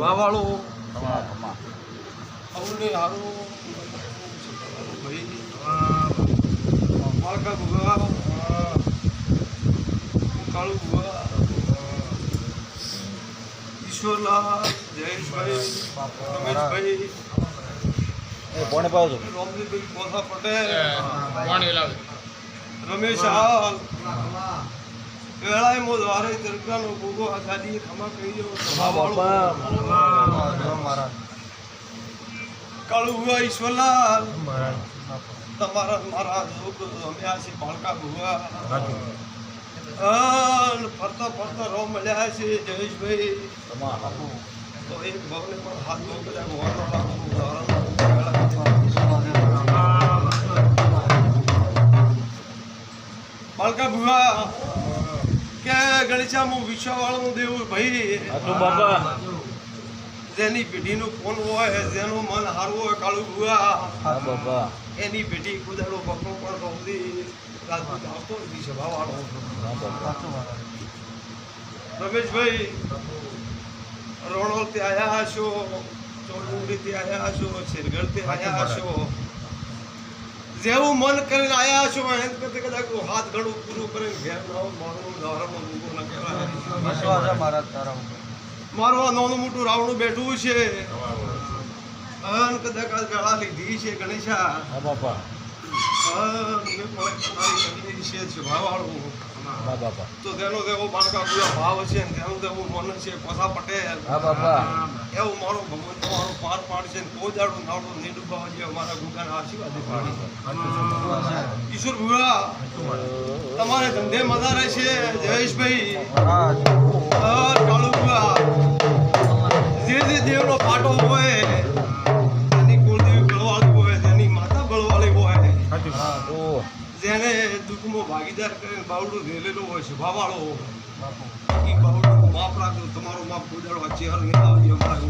ખમા અવને હારો ભાઈ માળકા ભૂગા કાળુ ભૂગા ઈશ્વરલાલ જયેશભાઈ રમેશભાઈ એ કોને પાવ છો રોમજીભાઈ કોથા પટેલ. રમેશ હાલ. વેળાએ મો દ્વારે તરકાનો ભૂગો આ ખમા કહી દો સ્વભાવવાળો કાળુ ઈશ્વરલાલ. તમારા મારા લોક રમ્યા છે બાળકા અન ફરતા ફરતા રો મળ્યા છે જયેશભાઈ. તો એક ભાવને પણ હાથ નો બધા ગોવાનો ગણેશામાં વિશ્વવાળાનું દેવું ભાઈ. બાપા. જેની પેઢીનું ફોન હોય જેનું મન હારવું હોય કાળુ બાપા. એની પેઢી કુદાડો પકડો પણ રોમદી રાજપૂત આવતો બાપા. રમેશભાઈ રોણોલથી આવ્યા છો ચોરડુંગરીથી આવ્યા છો શેરગઢથી આવ્યા છો. જેવું મન કરીને આવ્યા છો એમ કરતા કદાચ હાથ ઘણું પૂરું કરીને ઘેર ના મારું દારામાં મૂકો ના કહેવાય. મારું આ નાનું મોટું રાવણું બેઠું છે. અન કદાચ આ ગાળા લીધી છે ગણેશા. બાપા. અન મેં પણ છે હા બાપા. તો તેનો તેવો બાળકા પૂરા ભાવ છે ને તેનું તેવું મન છે. કોસા પટેલ હા બાપા. એવું મારો ભગવાન તમારો પાર પાડશે ને કોઈ દાડો નાડો નહીં ડૂબાવા જે અમારા ગુગાના આશીર્વાદ પાડી ઈશ્વર ભુવા તમારે ધંધે મજા રહેશે જયેશભાઈ. કાળુ ભુવા જે જે દેવનો પાટો હોય જેને દુઃખમાં ભાગીદાર કરીને બાવડું રેલેલો હોય સ્વભાવવાળો એ બાવડું માફ રાખજો તમારો માફ પૂજાડો આ ચેહર નહીં અમારા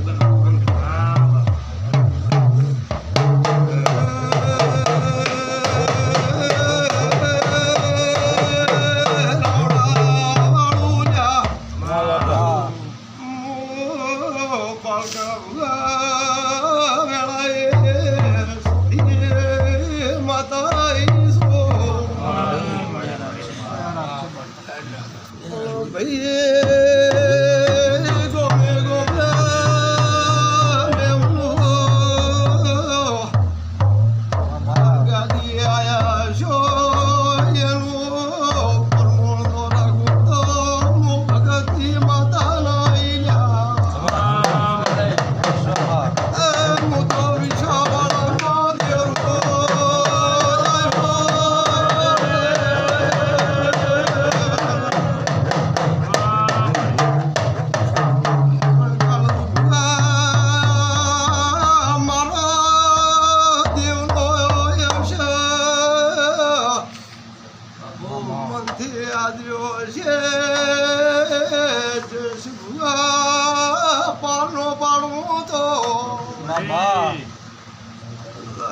પાનો પાડવું તો.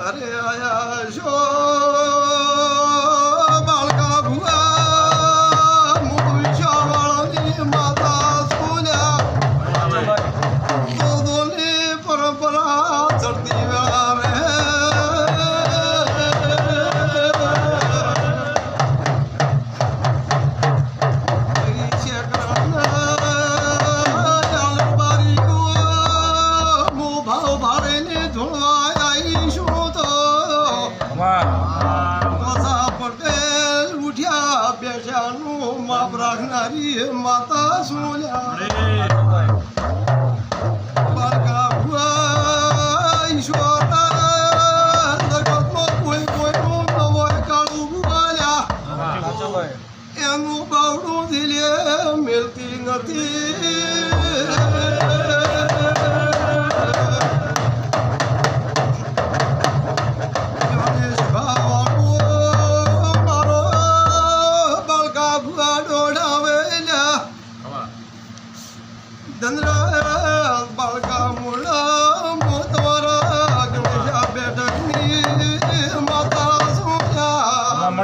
અરે આયા છો. બેઠાનું માપ રાખનારી માતા સુન્યા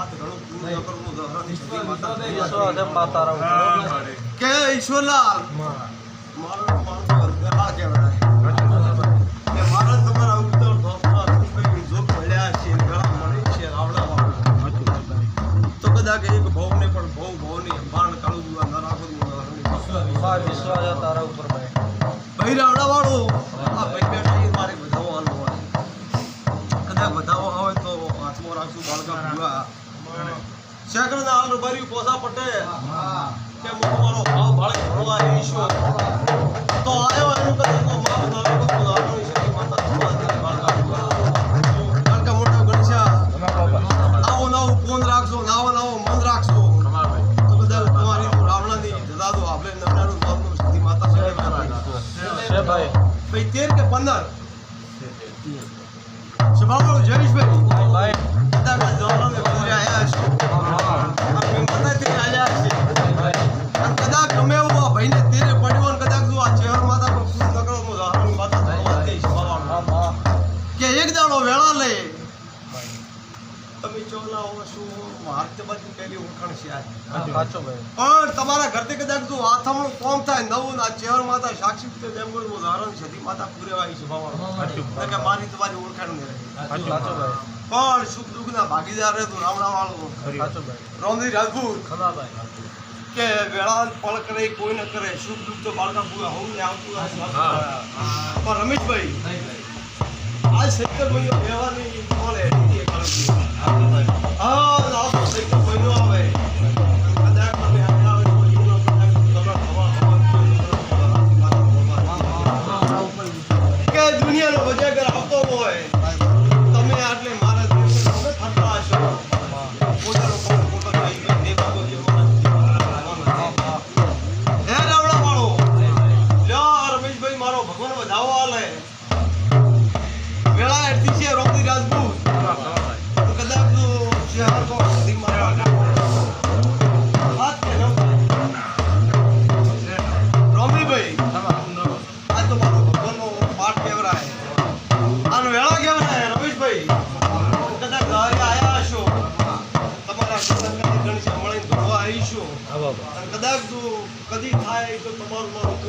કે કદાચ એક ભવને પણ ભવ ભવની અંબાણ કાળું દીવા ન રાખો વિશ્વાસ તારા ભાઈ રાવડા વાળો આ ભાઈ બેઠો ಶೇಕಡದ ನಾಲ್ಕು ಬಾರಿ ಪೋಸಾಪಟ್ಟೆ મારો ભાવ ભાળે ભરવા ઈશ્વર તો આવ્યો એનું કદાચ માફ નવો નાવો મન રાખશો બધા તમારી દાદો આપણે નવડાનું માતા છે ભાઈ. તેર કે પંદર? જયેશભાઈ. પણ કે મારી સુખ દુઃખ ના ભાગીદાર રહેતું રામણા વાળું રોમજી રાજપૂત. કે વેળાન પળ કરે કોઈ ન કરે સુખ દુઃખ તો બાળકા પૂરા હોવું ને આવતું પણ રમેશભાઈ આ સેક્ટર ભાઈ વ્યવહારની કોણ હા boy.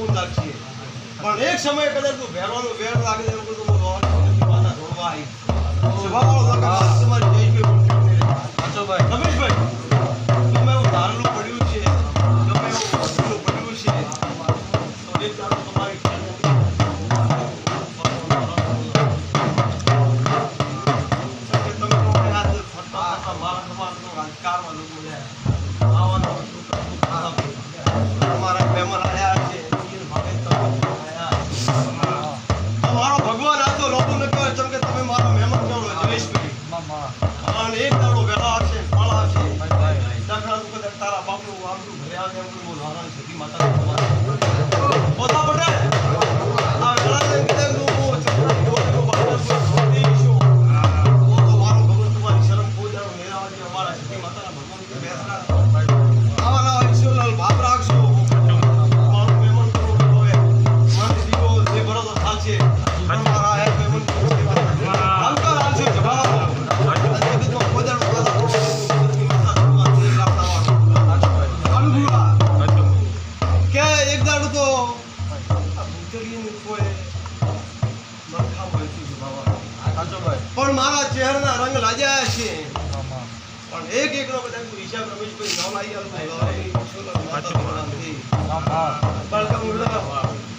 અનુકૂળ પણ એક સમય કદાચ તો હું. દરખાસ્ત તારા બાપુ આપ્યું ભર્યા છે બધું રાણા સતી માતા બધા બધા પણ મારા ચહેરાના રંગ લાજાયા છે. પણ એક એકનો કદાચ હિસાબ રમેશભાઈ ન લાવી આવતો પણ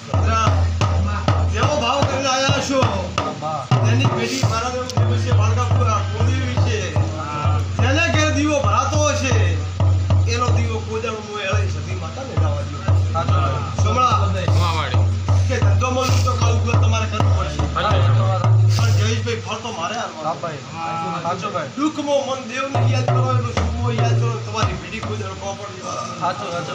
સાચો ભાઈ. દુઃખમો મન દેવને યાદ કરો સુખમો યાદ કરો તમારી ભીડી કુદર કોપડ સાચો સાચો.